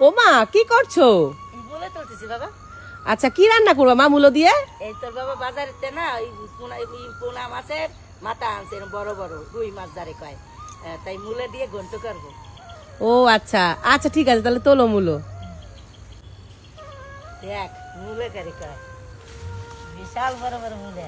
ও মা কি করছ? বলে তুলতেছি বাবা। আচ্ছা কি রান্না করব মা মূলো দিয়ে? এই তোর বাবা বাজারেতে না ওই পোনা এই পোনা মাছের মাথা আনছে বড় বড় রুই মাছ যারে কয়। তাই মুলে দিয়ে ঘন্ট করব। ও আচ্ছা আচ্ছা ঠিক আছে তাহলে তোলো মূলো। দেখ মুলে করে কয়। বিশাল বড় বড় মুলে।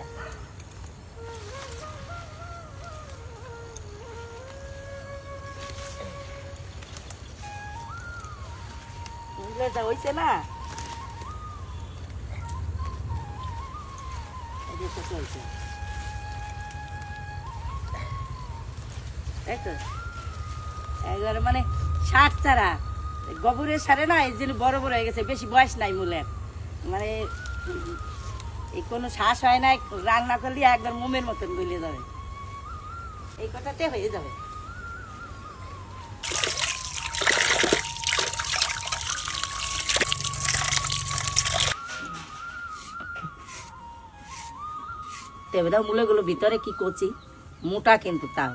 মুলে যা হইছে না। একবারে মানে ষাট ছাড়া গোবরের সারে না এই জন্য বড় বড় হয়ে গেছে বেশি বয়স নাই মূলের মানে এই কোনো শ্বাস হয় না রান্না করলে একবার মোমের মতন গলে যাবে এই কথাতে হয়ে যাবে তেবে দাও, মূলেগুলো ভিতরে কি করছি মোটা কিন্তু তাও।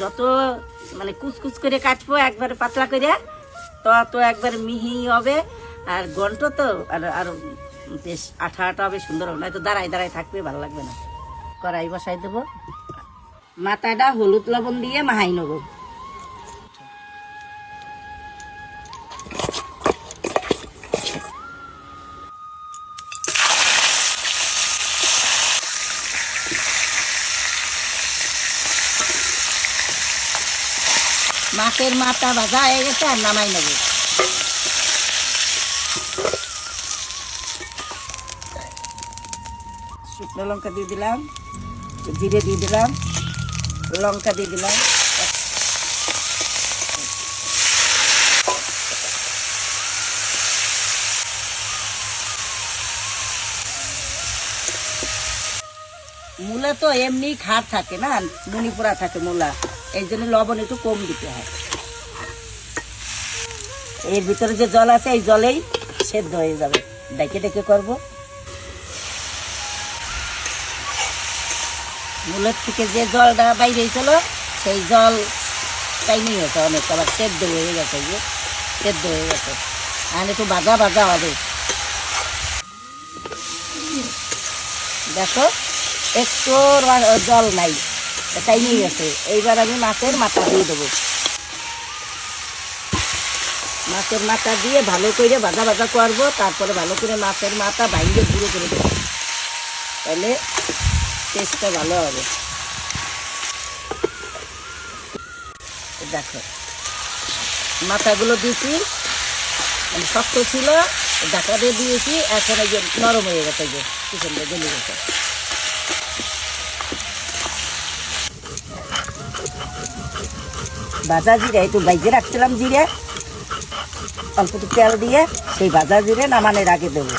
যত মানে কুচকুচ করে কাটবো, একবারে পাতলা করে, তত একবারে মিহি হবে। আর গন্ট তো, আর আর বেশ আঠা আঠা হবে, সুন্দর হবে। নয়তো দাঁড়াই দাঁড়াই থাকবে, ভালো লাগবে না। কড়াই বসাই দেবো। মাথাটা হলুদ লবণ দিয়ে মাহাই নেব। মাছের মাথা ভাজা হয়ে গেছে, আর নামাই নেব। শুকনো লঙ্কা দিয়ে দিলাম, জিরে দিয়ে দিলাম, লঙ্কা দিয়ে দিলাম। মূলা তো এমনি খাট থাকে না মণিপুরা থাকে মূলা। এই জন্য লবণ একটু কম দিতে হয়। এর ভিতরে যে জল আছে, এই জলেই সেদ্ধ হয়ে যাবে। ডেকে ডেকে করব। মূলের থেকে যে জলটা বাইরে হয়েছিল, সেই জল টাইনি গেছে অনেক। আবার সেদ্ধ হয়ে গেছে যে, সেদ্ধ হয়ে গেছে। আর একটু ভাজা ভাজা হবে। দেখো, একটু জল নাই। এটাই নিয়ে গেছে। এইবার আমি মাছের মাথা দিয়ে দেবো। মাছের মাথা দিয়ে ভালো করে ভাজা ভাজা করব, তারপরে ভালো করে মাছের মাথা ভাঙিয়ে গুঁড়ো করে দেবো। তাহলে টেস্টটা ভালো হবে। দেখো, মাথাগুলো দিয়েছি মানে শক্ত ছিল, ঢাকা দিয়ে দিয়েছি, এখন এই যে নরম হয়ে গেছে যে সুন্দর গেছে। ভাজা জিরে একটু বাইজে রাখছিলাম জিরে। অল্প তেল দিয়ে সেই ভাজা জিরে নামানোর আগে দেবো।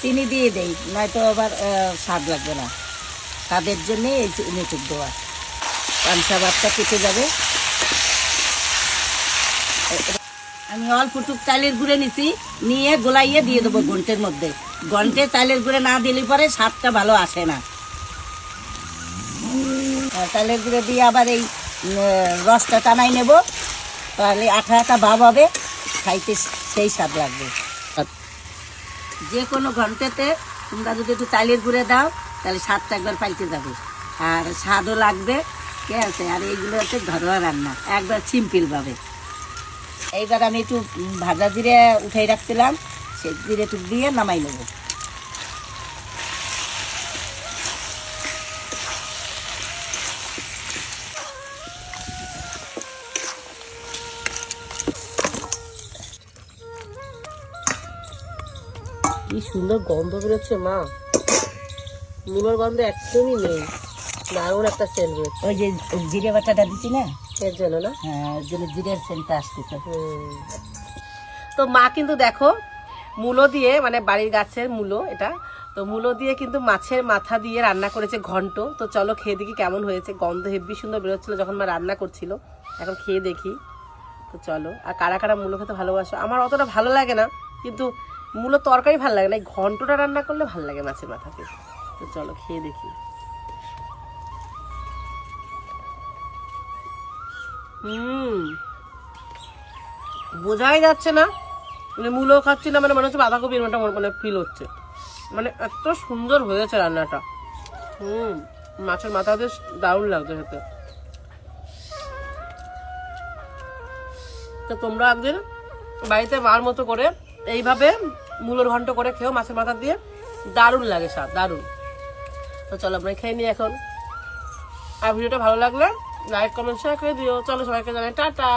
চিনি দিয়ে দেই, নয়তো আবার স্বাদ লাগবে না। স্বাদের জন্যে এই টুক দেওয়া পানসা ভাতটা কেটে যাবে। আমি অল্প টুক চালের গুঁড়ে নিছি, নিয়ে গোলাইয়ে দিয়ে দেবো ঘন্টের মধ্যে। ঘন্টে চালের গুঁড়ে না দিলে পরে স্বাদটা ভালো আসে না। চালের গুঁড়ো দিয়ে আবার এই রসটা টানাই নেব। তাহলে আঠা আঠা ভাব হবে, খাইতে সেই স্বাদ লাগবে। যে কোনো ঘন্টাতে তোমরা যদি একটু চালের গুঁড়ে দাও, তাহলে স্বাদটা একবার পাইতে যাবে। আর স্বাদও লাগবে, ঠিক আছে? আর এইগুলো হচ্ছে ঘরোয়া রান্না, একবার সিম্পল ভাবে। এইবার আমি একটু ভাজা জিরে উঠাই রাখছিলাম, সেই জিরে টুক দিয়ে নামাই নেব। কি সুন্দর গন্ধ বেরোচ্ছে মা। মূলোর গন্ধ একদমই নেই। দারুণ একটা সেন্ট বেরোচ্ছে। ওই যে জিরে বাটাটা দিছি না? এর জন্য না? হ্যাঁ ওর জন্য জিরের সেন্টটা আসতেছে। তো মা কিন্তু দেখো মূলো দিয়ে মানে বাড়ির গাছের মূলো এটা তো মূলো দিয়ে কিন্তু মাছের মাথা দিয়ে রান্না করেছে ঘন্ট। তো চলো খেয়ে দেখি কেমন হয়েছে। গন্ধ হেব্বি সুন্দর বেরোচ্ছিল যখন মা রান্না করছিল। এখন খেয়ে দেখি। তো চলো। আর কারা কারা মূলো খেতে ভালোবাসো? আমার অতটা ভালো লাগে না। কিন্তু মূলো তরকারি ভালো লাগে না, এই ঘন্টটা রান্না করলে ভালো লাগে মাছের মাথাতে। তো চলো খেয়ে দেখি। হুম। বোঝাই যাচ্ছে না। মানে মূলো খাচ্ছি না মানে মনে হচ্ছে বাঁধাকপির মতো মানে ফিল হচ্ছে। মানে এত সুন্দর হয়েছে রান্নাটা। হুম। মাছের মাথা বেশ দারুণ লাগছে খেতে। তো তোমরা একদিন বাড়িতে মার মতো করে এইভাবে মূলর ঘন্ট করে খেয়েও মাছের মাথা দিয়ে দারুণ লাগে স্বাদ, দারুণ। তো চলো আমরা খেয়ে নিই এখন। আর ভিডিওটা ভালো লাগলে লাইক কমেন্ট শেয়ার করে দিও। চলো সবাইকে জানাই টাটা।